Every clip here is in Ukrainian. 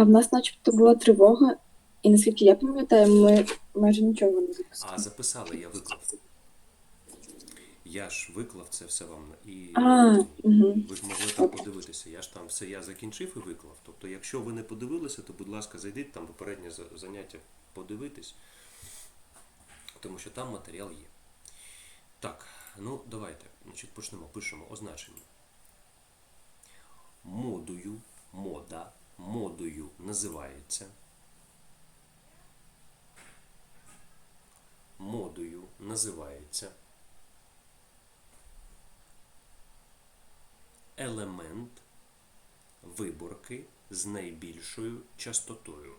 А в нас начебто була тривога, і наскільки я пам'ятаю, ми майже нічого не записали. А записали, я виклав. Я ж виклав це все вам і А, угу. ви ж могли там подивитися. Я ж там все я закінчив і виклав. Тобто, якщо ви не подивилися, то будь ласка, зайдіть там попереднє заняття, подивитись, тому що там матеріал є. Так, ну давайте, значить, почнемо, пишемо означення. Модою, мода, модою називається. Модою називається. елемент виборки з найбільшою частотою.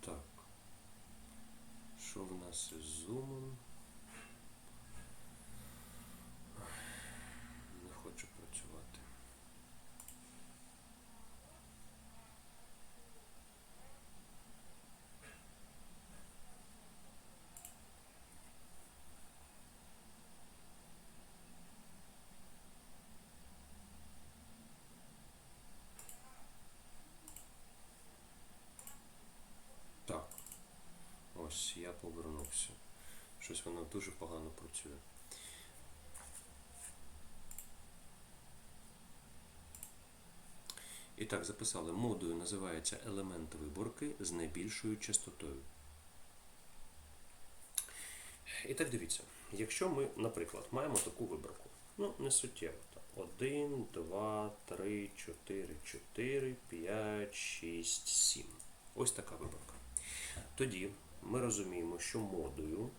Так. Що в нас із зумом? Не хочу працювати. Так. Ось я повернувся. Щось воно дуже погано працює. І так, записали. Модою називається елемент виборки з найбільшою частотою. І так дивіться, якщо ми, наприклад, маємо таку виборку, ну, не суттєво. так, 1, 2, 3, 4, 4, 5, 6, 7. Ось така виборка. Тоді ми розуміємо, що модою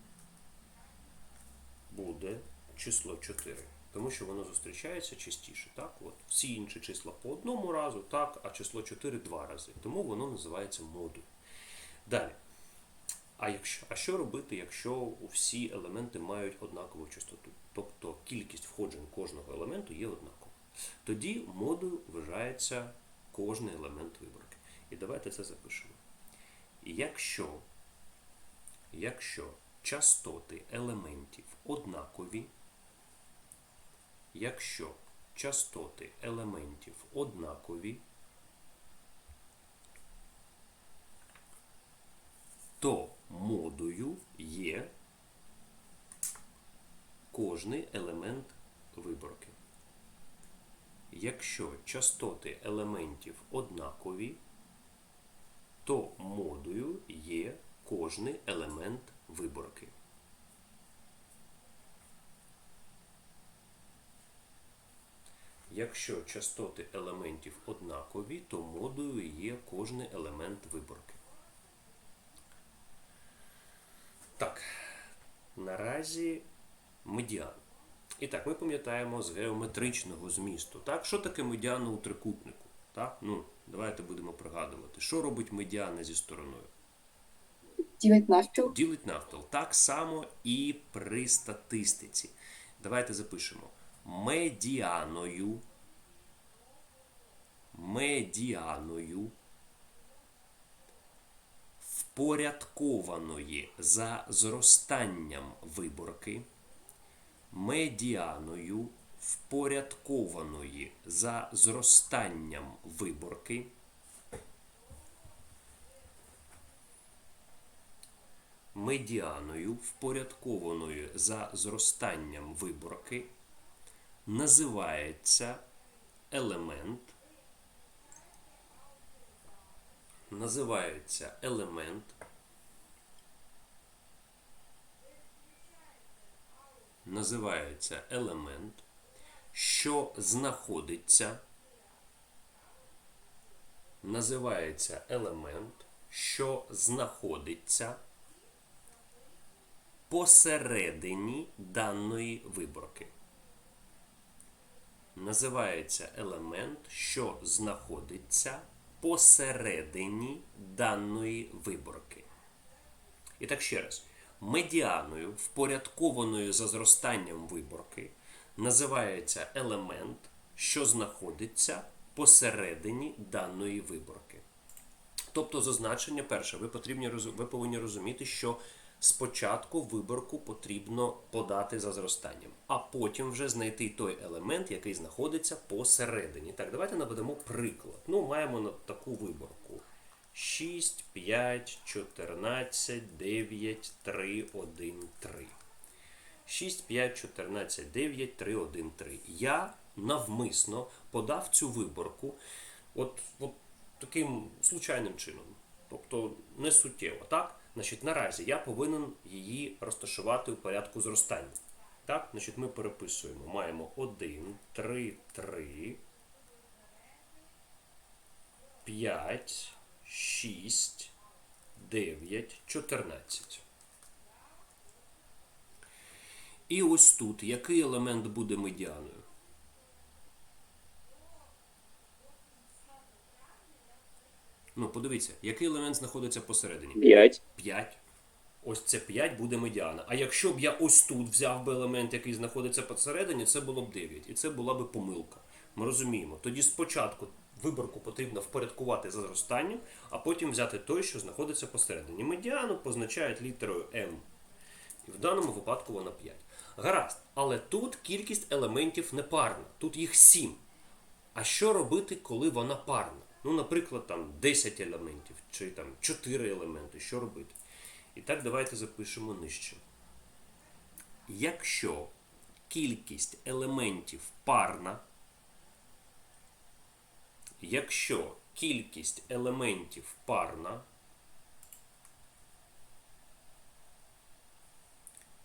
буде число 4, тому що воно зустрічається частіше. Так? От, всі інші числа по одному разу, так, а число 4 два рази. Тому воно називається модою. Далі. А, якщо, а що робити, якщо всі елементи мають однакову частоту? Тобто кількість входжень кожного елементу є однакова. Тоді модою вважається кожний елемент виборки. І давайте це запишемо. Якщо, якщо частоти елементів однакові, якщо частоти елементів однакові, то модою є кожний елемент виборки. Якщо частоти елементів однакові, то модою є кожний елемент виборки. Якщо частоти елементів однакові, то модою є кожний елемент виборки. Так, наразі медіан. І так, ми пам'ятаємо з геометричного змісту. Так, що таке медіана у трикутнику? Так, ну, давайте будемо пригадувати, що робить медіана зі стороною. Ділить навпіл. Ділить навпіл. Так само і при статистиці. Давайте запишемо. Медіаною. Медіаною впорядкованої за зростанням виборки. Медіаною впорядкованої за зростанням виборки. Медіаною, впорядкованою за зростанням виборки, називається елемент, називається елемент, називається елемент, що знаходиться, називається елемент, що знаходиться посередині даної виборки. Називається елемент, що знаходиться посередині даної виборки. І так ще раз. Медіаною, впорядкованою за зростанням виборки, називається елемент, що знаходиться посередині даної виборки. Тобто, зазначення перше, ви, потрібні, ви повинні розуміти, що спочатку виборку потрібно подати за зростанням, а потім вже знайти той елемент, який знаходиться посередині. Так, давайте наведемо приклад. Ну, маємо таку виборку. 6, 5, 14, 9, 3, 1, 3. 6, 5, 14, 9, 3, 1, 3. Я навмисно подав цю виборку от, от таким случайним чином. Тобто не суттєво, так? Значить, наразі я повинен її розташувати у порядку зростання. Так, значить, ми переписуємо. Маємо 1, 3, 3, 5, 6, 9, 14. І ось тут який елемент буде медіаною? Ну, подивіться, який елемент знаходиться посередині? 5. 5. Ось це 5 буде медіана. А якщо б я ось тут взяв би елемент, який знаходиться посередині, це було б 9. І це була б помилка. Ми розуміємо. Тоді спочатку виборку потрібно впорядкувати за зростанням, а потім взяти той, що знаходиться посередині. Медіану позначають літерою М. І в даному випадку вона 5. Гаразд. Але тут кількість елементів не парна. Тут їх 7. А що робити, коли вона парна? Ну, наприклад, там 10 елементів чи там 4 елементи. Що робити? І так давайте запишемо нижче. Якщо кількість елементів парна, якщо кількість елементів парна,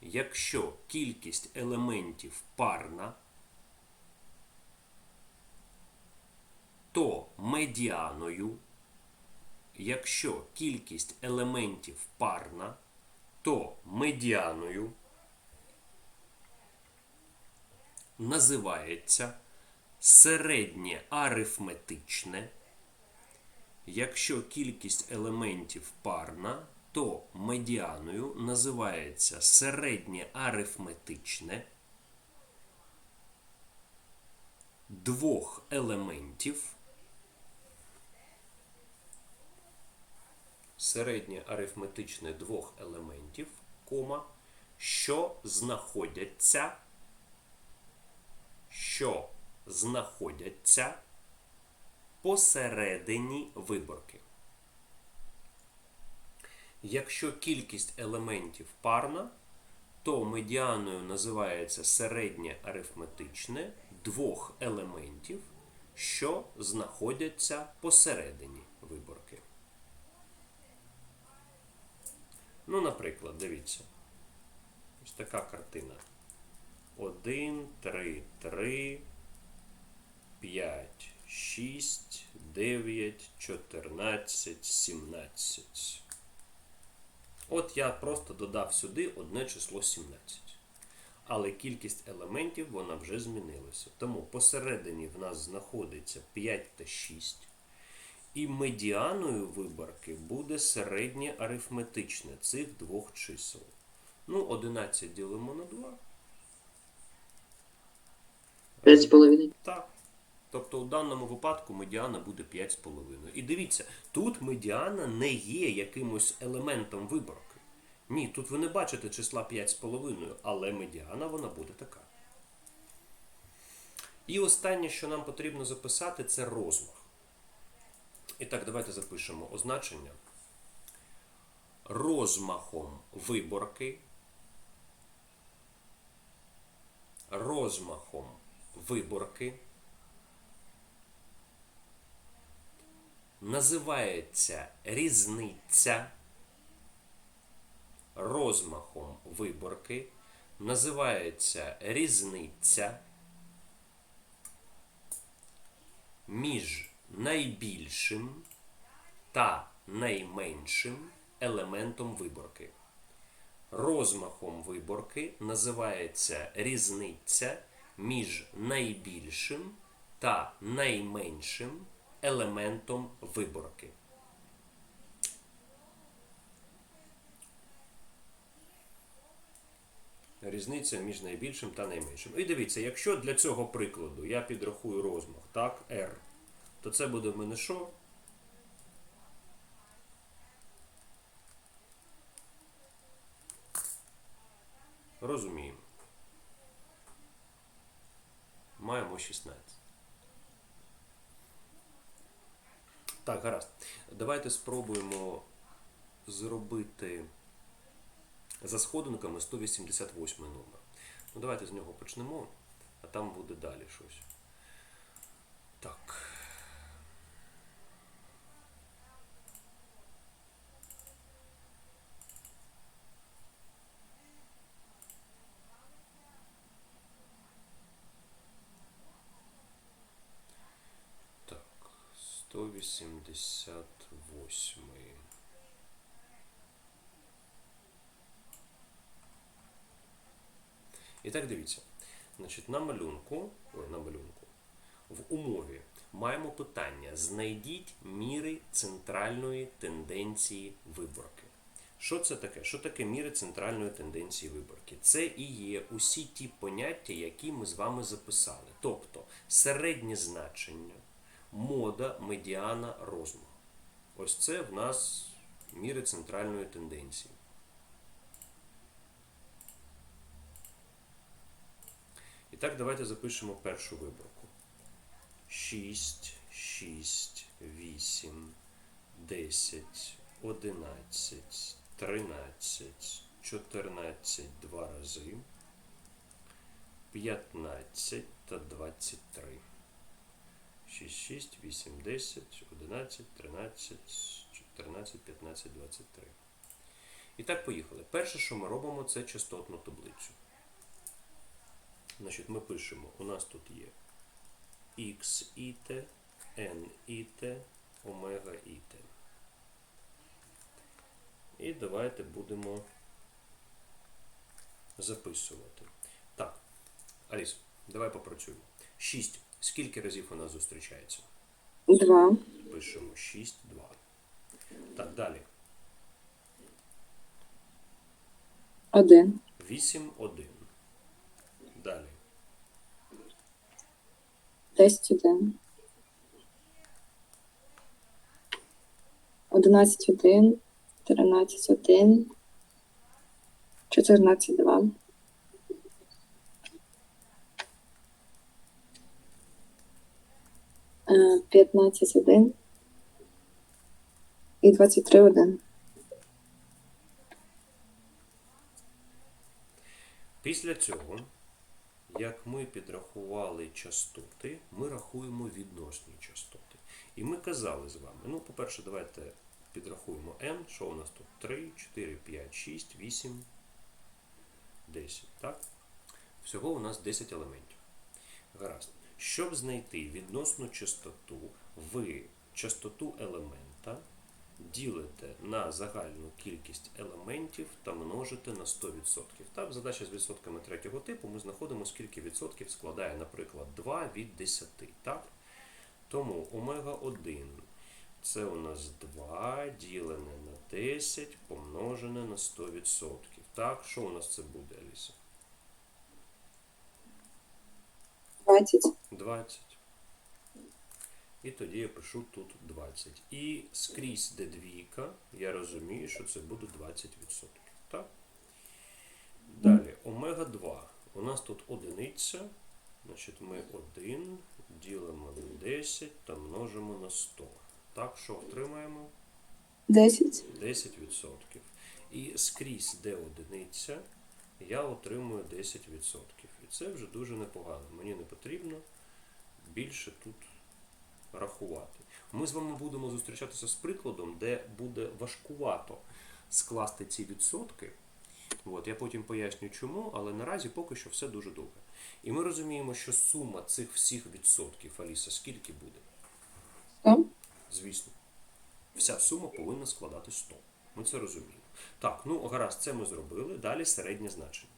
якщо кількість елементів парна, то медіаною, якщо кількість елементів парна, то медіаною називається середнє арифметичне. Якщо кількість елементів парна, то медіаною називається середнє арифметичне двох елементів. Середнє арифметичне двох елементів, кома, що знаходяться, що знаходяться посередині виборки. Якщо кількість елементів парна, то медіаною називається середнє арифметичне двох елементів, що знаходяться посередині виборки. Ну, наприклад, дивіться. Ось така картина. 1, 3, 3, 5, 6, 9, 14, 17. От я просто додав сюди одне число 17. Але кількість елементів вона вже змінилася. Тому посередині в нас знаходиться 5 та 6. І медіаною виборки буде середнє арифметичне цих двох чисел. Ну, 11 ділимо на 2. 5,5. Так. Тобто у даному випадку медіана буде 5,5. І дивіться, тут медіана не є якимось елементом виборки. Ні, тут ви не бачите числа 5,5, але медіана вона буде така. І останнє, що нам потрібно записати, це розмах. І так, давайте запишемо означення. Розмахом виборки. Розмахом виборки. називається різниця розмахом виборки, називається різниця між найбільшим та найменшим елементом виборки. Розмахом виборки називається різниця між найбільшим та найменшим елементом виборки. Різниця між найбільшим та найменшим. І дивіться, якщо для цього прикладу я підрахую розмах, так, R, то це буде в мене що? Розуміємо. Маємо 16. Так, гаразд. Давайте спробуємо зробити за сходинками 188 номер. Ну, давайте з нього почнемо, а там буде далі щось. Так. 188. І так дивіться. Значить, на малюнку, ой, на малюнку, в умові маємо питання: знайдіть міри центральної тенденції виборки. Що це таке? Що таке міри центральної тенденції виборки? Це і є усі ті поняття, які ми з вами записали. Тобто середнє значення, мода, медіана, розмах. Ось це в нас міри центральної тенденції. І так, давайте запишемо першу виборку. 6, 6, 8, 10, 11, 13, 14 два рази, 15 та 23. 6, 6, 8, 10, 11, 13, 14, 15, 23. І так, поїхали. Перше, що ми робимо, це частотну таблицю. Значить, ми пишемо, у нас тут є x і t, n і t, омега і t. І давайте будемо записувати. Так, Аліс, давай попрацюємо. 6. Скільки разів нас зустрічається? Два. Пишемо 6, 2. Так, далі. Один. 8, 1. Далі. Десять один. Одинадцять один. Тринадцять один. Чотирнадцять два. Е, П'ятнадцять один. І двадцять три один. Після цього, як ми підрахували частоти, ми рахуємо відносні частоти. І ми казали з вами, ну, по-перше, давайте підрахуємо n, що у нас тут 3, 4, 5, 6, 8, 10. Так? Всього у нас 10 елементів. Гаразд. Щоб знайти відносну частоту, ви частоту елемента ділите на загальну кількість елементів та множите на 100%. Так, задача з відсотками третього типу ми знаходимо, скільки відсотків складає, наприклад, 2 від 10. Так? Тому омега 1 це у нас 2 ділене на 10 помножене на 100%. Так, що у нас це буде, Аліса? Двадцять. 20. І тоді я пишу тут 20. І скрізь де двійка, я розумію, що це буде 20%. Так? Далі, омега 2. У нас тут одиниця. Значить, ми 1 ділимо на 10 та множимо на 100. Так, що отримаємо? Десять. 10%. І скрізь де одиниця, я отримую 10%. І це вже дуже непогано. Мені не потрібно більше тут рахувати. Ми з вами будемо зустрічатися з прикладом, де буде важкувато скласти ці відсотки. От, я потім поясню чому, але наразі поки що все дуже добре. І ми розуміємо, що сума цих всіх відсотків, Аліса, скільки буде? Сто. Звісно. Вся сума повинна складати 100. Ми це розуміємо. Так, ну гаразд, це ми зробили. Далі середнє значення.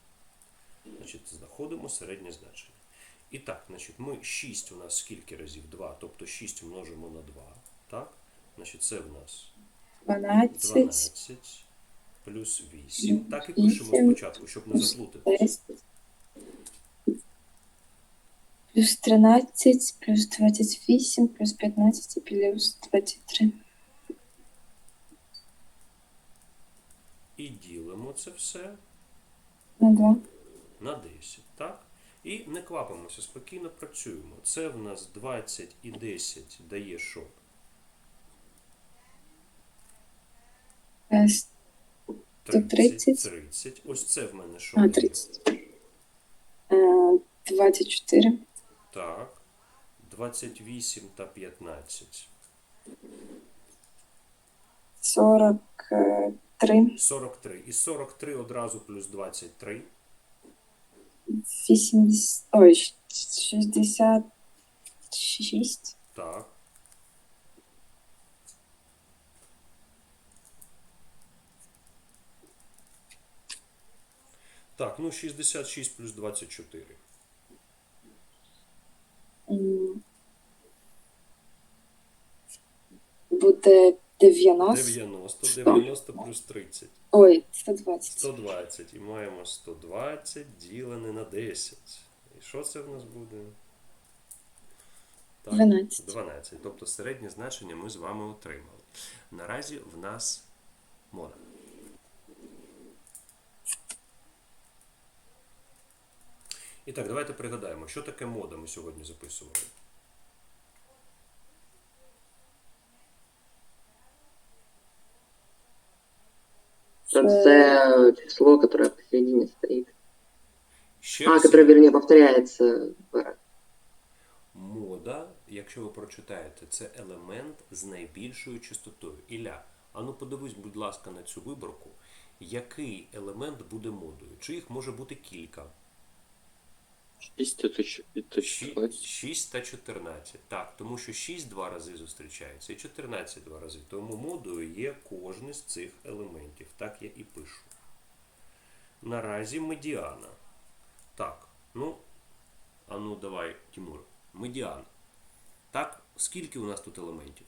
Значить, знаходимо середнє значення. І так, значить, ми 6 у нас скільки разів? 2, тобто 6 множимо на 2. Так? Значить, це в нас 12, 12 плюс 8. Так і пишемо спочатку, щоб не заплутати. 10, плюс 13, плюс 28, плюс 15 і плюс 23. І ділимо це все На 2. На 10. Так? І не квапимося, спокійно працюємо. Це в нас 20 і 10 дає що? Е, 30. 30. 30. Ось це в мене що? А, 30. Е, 24. Так. 28 та 15. 43. 43. І 43 одразу плюс 23. 80. Ой, 66. Так. Так, ну 66 плюс 24. М. Буде 90. 90, 90 плюс 30. Ой, 120. 120. І маємо 120 ділене на 10. І що це в нас буде? Так, 12. 12. Тобто середнє значення ми з вами отримали. Наразі в нас мода. І так, давайте пригадаємо, що таке мода ми сьогодні записували. Это число, которое посередине стоит. Ще А, раз которое, вернее, повторяется. Мода, якщо ви прочитаєте, це елемент з найбільшою частотою. Ілля, ану подивись, будь ласка, на цю виборку. Який елемент буде модою? Чи їх може бути кілька? 6 это, ч- это 6, 14. 6 та 14. Так, тому що 6 два рази зустрічається і 14 два рази. Тому модою є кожен з цих елементів. Так я і пишу. Наразі медіана. Так, ну, а ну давай, Тимур. Медіана. Так, скільки у нас тут елементів?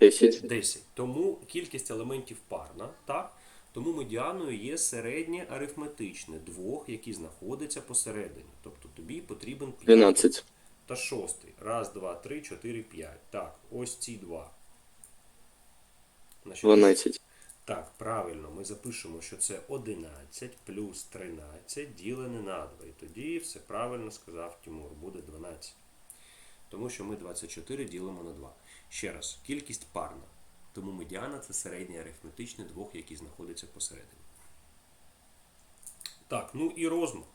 10. 10. Тому кількість елементів парна, так? Тому медіаною є середнє арифметичне двох, які знаходяться посередині. Тобто тобі потрібен 5 12. та шостий. Раз, два, три, чотири, п'ять. Так, ось ці два. Значить, 12. Так, правильно, ми запишемо, що це 11 плюс 13 ділене на 2. І тоді все правильно сказав Тимур, буде 12. Тому що ми 24 ділимо на 2. Ще раз, кількість парна. Тому медіана це середнє арифметичне двох, які знаходяться посередині. Так, ну і розмах.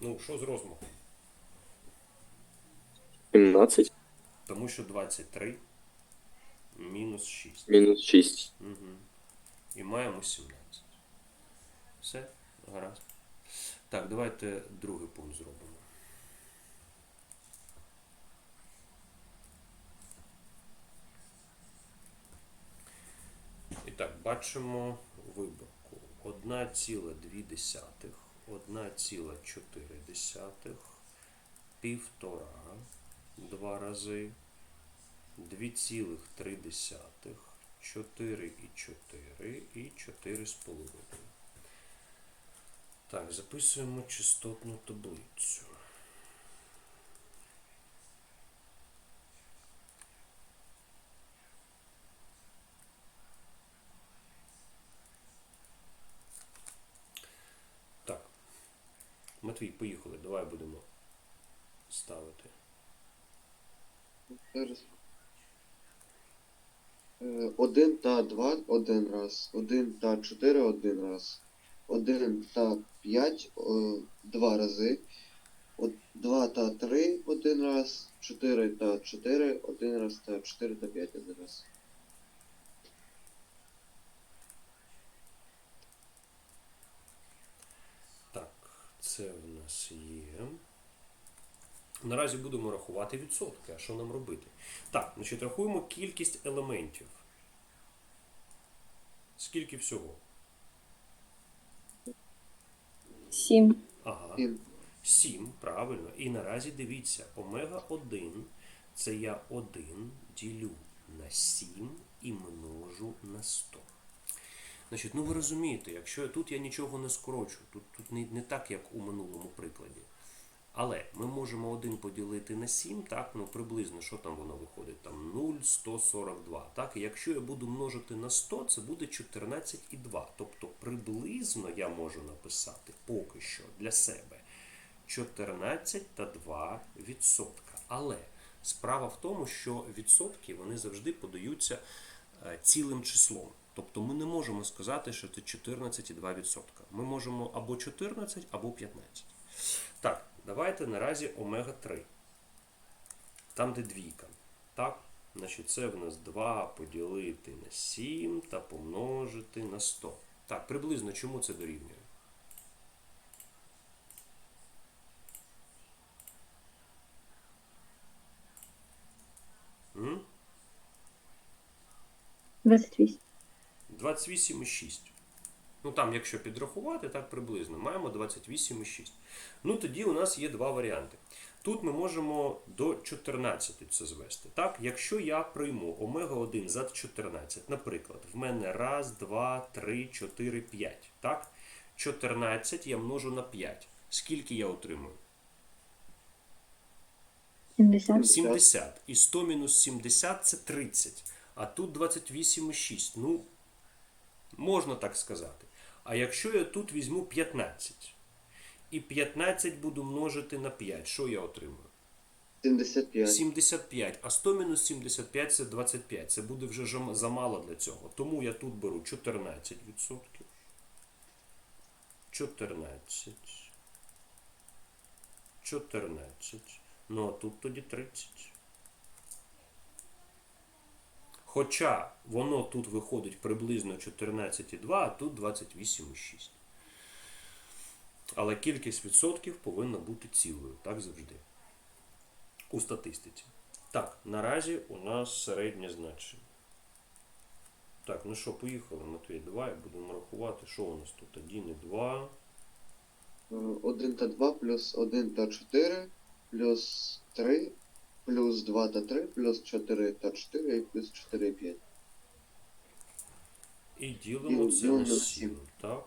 Ну, що з розмахом? 17 Тому що 23 мінус 6. минус 6. Угу. І маємо 17. Все, гаразд. Так, давайте другий пункт зробимо. І так, бачимо виборку. 1,2, 1,4, півтора, два рази, 2,3, 4 і 4 і 4 з половиною. Так, записуємо частотну таблицю. Матвій, поїхали. Давай будемо ставити. Зараз. Е, Один та два один раз. Один та чотири один раз. Один та п'ять два рази. От- Два та три один раз. Чотири та чотири один раз та чотири та п'ять один раз. Так, це в нас є. Наразі будемо рахувати відсотки. А що нам робити? Так, значить, рахуємо кількість елементів. Скільки всього? Сім. Ага. Сім. 7, правильно. І наразі дивіться, омега 1 це я 1 ділю на 7 і множу на 100. Значить, ну ви розумієте, якщо тут я нічого не скорочу, тут, тут не, не так, як у минулому прикладі. Але ми можемо 1 поділити на 7, так, ну приблизно, що там воно виходить? Там 0,142. Так, і якщо я буду множити на 100, це буде 14,2. Тобто приблизно я можу написати поки що для себе 14 та 2 відсотка. Але справа в тому, що відсотки вони завжди подаються е, цілим числом. Тобто ми не можемо сказати, що це 14,2 відсотка. Ми можемо або 14, або 15. Так, давайте наразі омега 3. Там, де двійка. Так? Значить, це в нас 2 поділити на 7 та помножити на 100. Так, приблизно чому це дорівнює? М? 28. 28,6. Ну там, якщо підрахувати, так приблизно, маємо 28,6. Ну тоді у нас є два варіанти. Тут ми можемо до 14 це звести. Так, якщо я прийму омега 1 за 14, наприклад, в мене раз, два, три, 4, 5. Так? 14 я множу на 5. Скільки я отримую? 70. 70. І 100 мінус 70 це 30. А тут 28,6. Ну, можна так сказати. А якщо я тут візьму 15 і 15 буду множити на 5, що я отримую? 75. 75. А 100 мінус 75 це 25. Це буде вже замало для цього. Тому я тут беру 14%. 14. 14. Ну а тут тоді 30. Хоча воно тут виходить приблизно 14,2, а тут 28,6. Але кількість відсотків повинна бути цілою, так завжди. У статистиці. Так, наразі у нас середнє значення. Так, ну що, поїхали, Матвій, давай будемо рахувати, що у нас тут 1 і 2. 1 та 2 плюс 1 та 4 плюс 3 плюс 2 та 3 плюс 4 та 4 і плюс 4 і 5. І ділимо це на на 7. Так.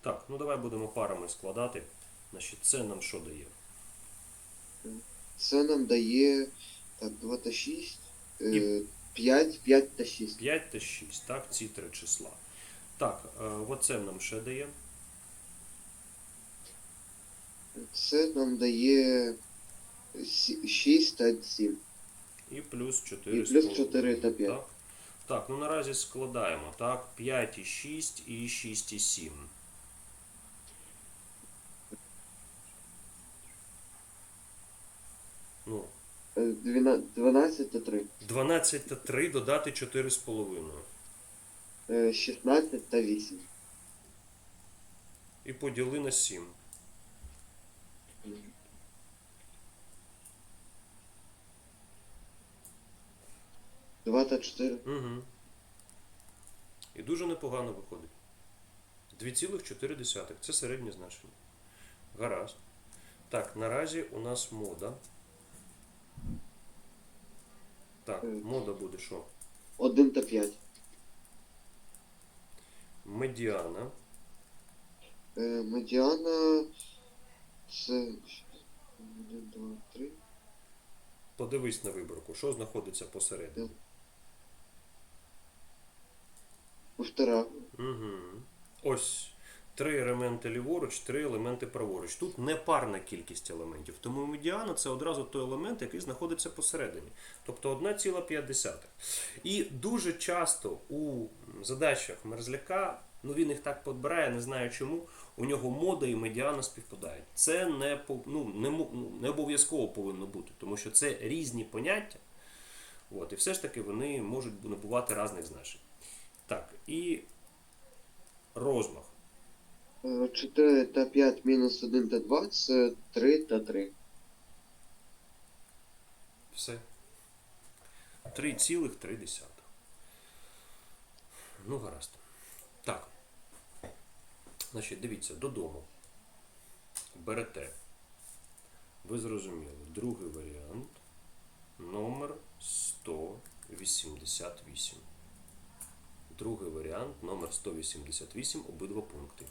Так, ну давай будемо парами складати. Значить, це нам що дає? Це нам дає так, 2 та 6, е, 5, 5 та 6. 5 та 6, так, ці три числа. Так, е, оце нам ще дає. Це нам дає 6 та 7. І плюс 4. І плюс 4 та 5. Так? так, ну наразі складаємо. Так, 5 і 6 і 6 і 7. Ну, Е, 12, 12 та 3. 12 та 3 додати 4,5. Е, 16 та 8. І поділи на 7. Два та 4. Угу. І дуже непогано виходить. 2,4. Це середнє значення. Гаразд. Так, наразі у нас мода. Так, мода буде що? 1 та 5. Медіана. Е, медіана. Це. 1, 2, 3. Подивись на виборку, що знаходиться посередині. Повтора. Угу. Ось три елементи ліворуч, три елементи праворуч. Тут не парна кількість елементів. Тому медіана це одразу той елемент, який знаходиться посередині. Тобто 1,5. І дуже часто у задачах мерзляка, ну він їх так підбирає, не знаю чому, у нього мода і медіана співпадають. Це не, ну, не, ну, не обов'язково повинно бути, тому що це різні поняття. От, і все ж таки вони можуть набувати різних значень. Так, і розмах. Е, 4 та 5 мінус 1 та 2 це 3 та 3. Все. 3,3. Ну, гаразд. Так. Значить, дивіться, додому. Берете. Ви зрозуміли. Другий варіант. Номер 188. Другий варіант номер 188, обидва пункти.